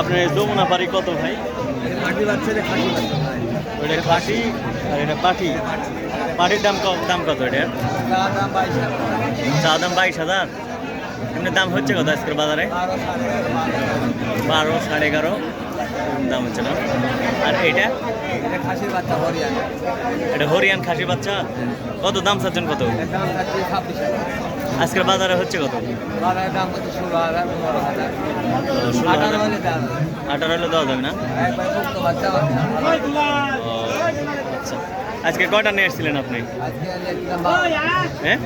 আপনার যমুনা পাড়ি কত ভাই? পাটির দাম কত দাম কত এটা? তার দাম বাইশ হাজার চা দাম বাইশ হাজার। এমনি দাম হচ্ছে কত আজকের বাজারে? বারো সাড়ে এগারো। দাম হচ্ছে না? আর এটা এটা খাসির হরিয়ানা এটা হরিয়ান খাসি বাচ্চা? কত দাম চাচ্ছেন কত? আজকের বাজারে হচ্ছে কত? আঠারো হলে দেওয়া যাবে। না? আচ্ছা। আজকে কটা নিয়ে এসেছিলেন আপনি? হ্যাঁ?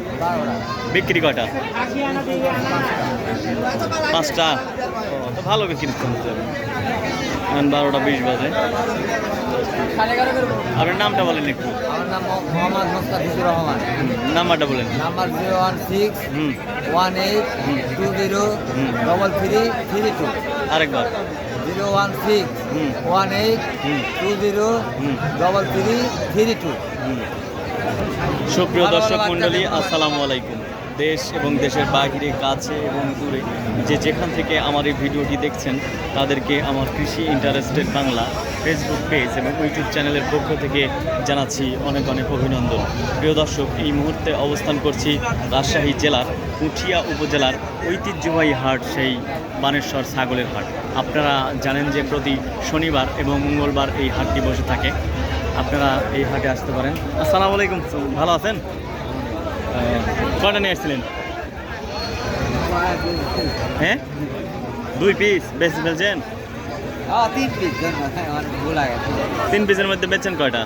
বিক্রি কটা? পাঁচটা। তো ভালো বিক্রি করতে হবে বারোটা বিশ বাজে। আপনার নামটা বলেন একটু। আমার নাম মো- মোহাম্মদ মোস্তাফিজুর রহমান। নাম্বারটা বলেন। Number zero one six hmm. One eight two zero hmm. Double three three two. আরেকবার। Zero one six hmm. One eight hmm. Two zero hmm. Double three three two. সুপ্রিয় দর্শক ভালো মণ্ডলী আসসালামু আলাইকুম। দেশ এবং দেশের বাহিরে, কাছে এবং দূরে যে যেখান থেকে আমার এই ভিডিওটি দেখছেন, তাদেরকে আমার কৃষি ইন্টারেস্টেড বাংলা ফেসবুক পেজ এবং ইউটিউব চ্যানেলের পক্ষ থেকে জানাচ্ছি অনেক অনেক অভিনন্দন। প্রিয় দর্শক, এই মুহূর্তে অবস্থান করছি রাজশাহী জেলার পুঠিয়া উপজেলার ঐতিহ্যবাহী হাট, সেই বানেশ্বর ছাগলের হাট। আপনারা জানেন যে প্রতি শনিবার এবং মঙ্গলবার এই হাটটি বসে থাকে। আপনারা এই হাটে আসতে পারেন। আসসালামু আলাইকুম, ভালো আছেন? কয়টা নিয়ে এসেছিলেন হ্যাঁ? দুই পিস বেশি ফেলছেন? তিন পিস তিন পিসের মধ্যে বেচছেন কয়টা?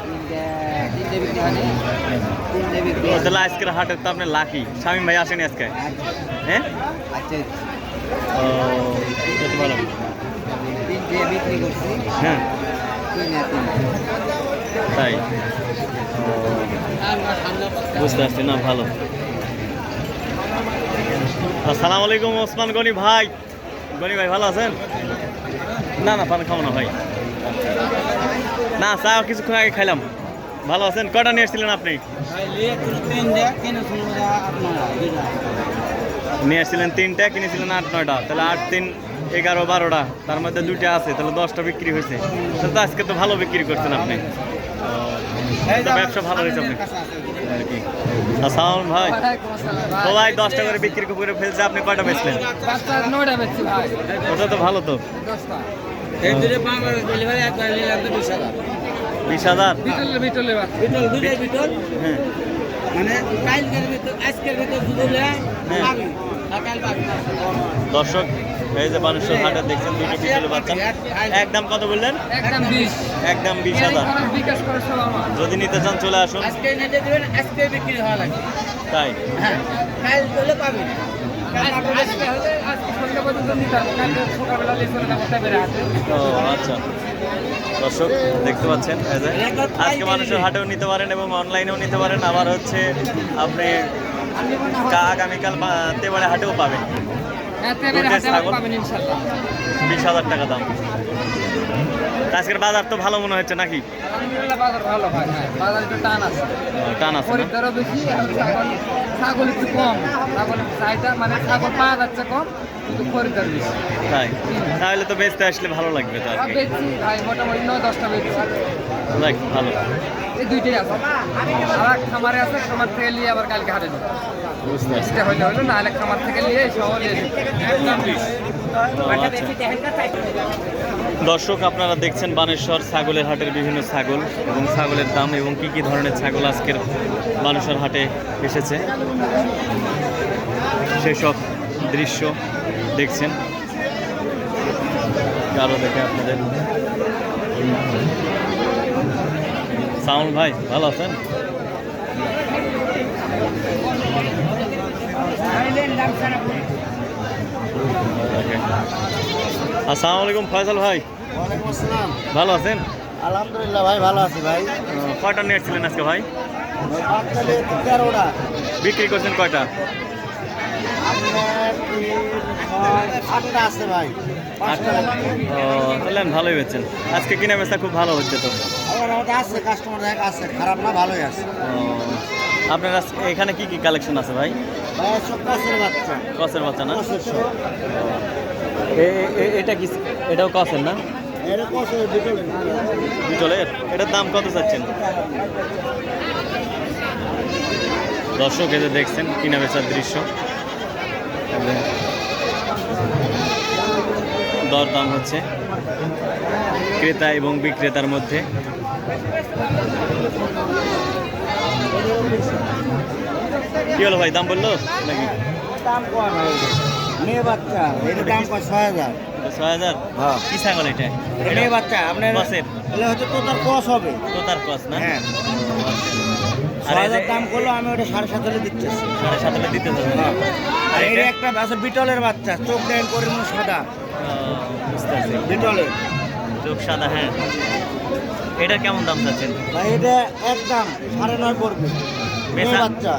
তাহলে আজকের হাটের তো আপনি লাকি শামীম ভাই আসেনি আজকে? হ্যাঁ? আচ্ছা। ও ভালো। হ্যাঁ। তাই? বুঝতে পারছি, না, ভালো। আসসালামু আলাইকুম, ওসমান গনি ভাই। গনি ভাই, ভালো আছেন? না না, পান খাব না, ভাই। না, চা কিছুক্ষণ আগে খাইলাম। ভালো আছেন? কটা নিয়ে এসেছিলেন আপনি? নিয়ে এসেছিলেন তিনটা, কিনেছিলেন আট, নয়টা। তাহলে আট, তিন, এগারো, বারোটা। তার মধ্যে দুইটা আছে, তাহলে দশটা বিক্রি হয়েছে। তো আজকে তো ভালো বিক্রি করছেন আপনি। ব্যবসা ভালো হয়েছে আপনি আর কি আসসালাম ভাই। তো ভাই দশটা করে বিক্রি করে ফেলছে আপনি কয়টা বেচলেন? ওটা তো ভালো তো। এই দুটো ডেলিভারি একবার নিলাম তো বিশ হাজার। হ্যাঁ। মানে হ্যাঁ। দর্শক এই যে মানুষের হাটে দেখছেন দুটো বিকেলে বাচ্চা? একদম কত বললেন? একদম বিশ। হাজার। যদি নিতে চান চলে আসুন। আজকে নিতে দেবেন আজকে বিক্রি হওয়া লাগে তাই? ও আচ্ছা। দর্শক দেখতে পাচ্ছেন আজকে মানুষের হাটেও নিতে পারেন এবং অনলাইনেও নিতে পারেন। আবার হচ্ছে আপনি আগামীকাল তেবাড়ে হাটেও পাবেন। বিশ হাজার টাকা দাম। আজকের বাজার তো ভালো মনে হচ্ছে নাকি? আলহামদুলিল্লাহ বাজার ভালো হয় হ্যাঁ বাজার একটু টান আছে। ও, টান আছে খরিদ্দারও বেশি ছাগল একটু কম। চাহিদা মানে ছাগল পাওয়া যাচ্ছে কম কিন্তু খরিদ্দার বেশি। তাই? তাহলে তো বেচতে আসলে ভালো লাগবে তো আর বেচছি ভাই মোটামুটি নয় দশটা বেচছি। যাক ভালো। এই দুইটাই আছে। আর খামারে আছে খামার থেকে নিয়ে আবার কালকে হাটে হইলে হইল না হলে খামার থেকে নিয়ে। দর্শক আপনারা দেখছেন বানেশ্বর ছাগলের হাটের বিভিন্ন ছাগল এবং ছাগলের দাম এবং কি কি ধরনের ছাগল আজকের বানেশ্বর হাটে এসেছে। সেসব দৃশ্য দেখছেন। আরও দেখে আপনাদের। সাউন্ড ভাই ভালো আছেন? আসসালামু আলাইকুম ফয়সাল ভাই। ভালো আছেন? আলহামদুলিল্লাহ ভাই ভালো আছি ভাই। কয়টা নিয়ে আজকে ভাই? বিক্রি করছেন কয়টা? আছে ভাই। তাহলে ভালোই বেচছেন আজকে কিনা বেচা খুব ভালো হচ্ছে তো। আছে কাস্টমার দেখ আছে খারাপ না ভালোই আছে। আপনার এখানে কি কি কালেকশন আছে ভাই? বাচ্চা। কসের বাচ্চা না? এটা কি এটাও কসেন না? বিটলের এটার দাম কত চাচ্ছেন? দর্শক এতে দেখছেন কিনা বেচার দৃশ্য। দর দাম হচ্ছে ক্রেতা এবং বিক্রেতার মধ্যে। কি হলো ভাই দাম বলল নাকি? দাম কম মেয়ে বাচ্চা এটার দাম কয় ছয় হাজার। ছয় হাজার? হ্যাঁ। কি ছাগল এটা? এটা মেয়ে বাচ্চা আপনার বসের? হচ্ছে কস হবে। কস না? হ্যাঁ। ছয় হাজার দাম করল আমি ওটা সাড়ে সাত হলে দিচ্ছি। সাড়ে সাত হলে দিতে হবে। হ্যাঁ। আর এটা? একটা আছে বিটলের বাচ্চা চোখ ডাইন করে সাদা। বুঝতে পারছি। বিটলের চোখ সাদা হ্যাঁ। এটা কেমন দাম চাচ্ছেন? ভাই এটা একদম সাড়ে নয় পড়বে। মেয়ে বাচ্চা।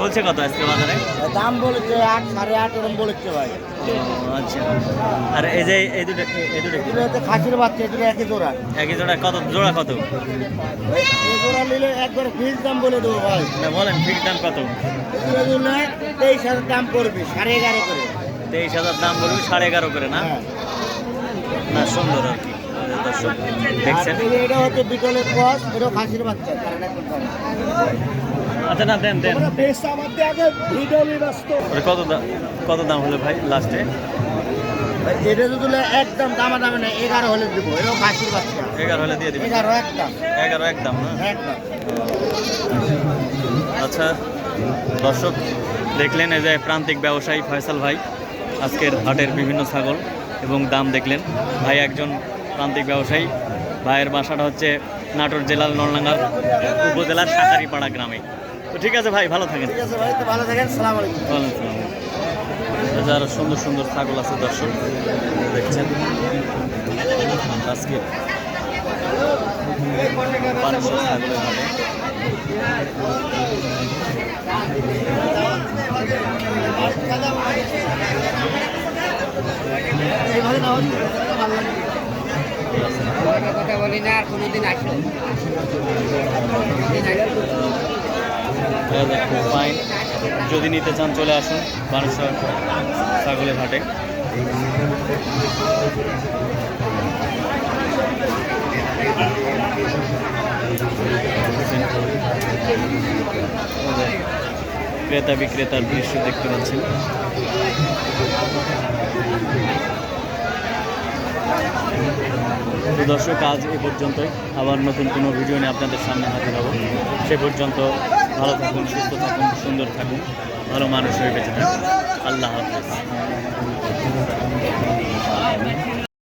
বলছে কত আজকে বাজারে? দাম বলেছে আট সাড়ে আট এরকম বলেছে ভাই। আচ্ছা। আর এই যে এই দুটো এই দুটো হচ্ছে খাসির বাচ্চা এগুলো একই জোড়া। একই জোড়া কত জোড়া কত? এই জোড়া নিলে একবার ফিক্স দাম বলে দেবো ভাই। বলেন ফিক্স দাম কত? তেইশ হাজার দাম পড়বে সাড়ে এগারো করে। তেইশ হাজার দাম বলবি সাড়ে এগারো করে না? হ্যাঁ। না সুন্দর আর কি। দর্শক দেখছেন? এটা হচ্ছে বিটলের ক্রস খাসির বাচ্চা। আচ্ছা না দেন কত দাম কত দাম হলো ভাই লাস্টে? এটা একদম দামা দামে নেই এগারো হলে দেবো এটাও খাসির বাচ্চা। এগারো হলে দিয়ে এগারো একদম এগারো একদম না? একদম। আচ্ছা দর্শক দেখলেন এই যে প্রান্তিক ব্যবসায়ী ফয়সাল ভাই। আজকের হাটের বিভিন্ন ছাগল এবং দাম দেখলেন। ভাই একজন প্রান্তিক ব্যবসায়ী। ভাইয়ের বাসাটা হচ্ছে নাটোর জেলার নলডাঙ্গার উপজেলার সাকারিপাড়া গ্রামে। তো ঠিক আছে ভাই ভালো থাকেন। ঠিক আছে ভাই তো ভালো থাকেন সালাম আলাইকুম। ওয়ালাইকুম আসসালাম। এই আরও সুন্দর সুন্দর ছাগল আছে দর্শক দেখছেন। আজকে পাঁচশো ছাগলের হাটে কথা বলি না আর কোনোদিন যদি নিতে চান চলে আসুন বানেশ্বর ছাগলের হাটে এই যে ক্রেতা বিক্রেতার দৃশ্য দেখতে পাচ্ছেন। তো দর্শক, আজ এ পর্যন্তই। আবার নতুন কোনো ভিডিও নিয়ে আপনাদের সামনে হাজির হব। সে পর্যন্ত ভালো থাকুন, সুস্থ থাকুন, সুন্দর থাকুন, ভালো মানুষ হয়ে বেঁচে থাকুন। আল্লাহ হাফেজ।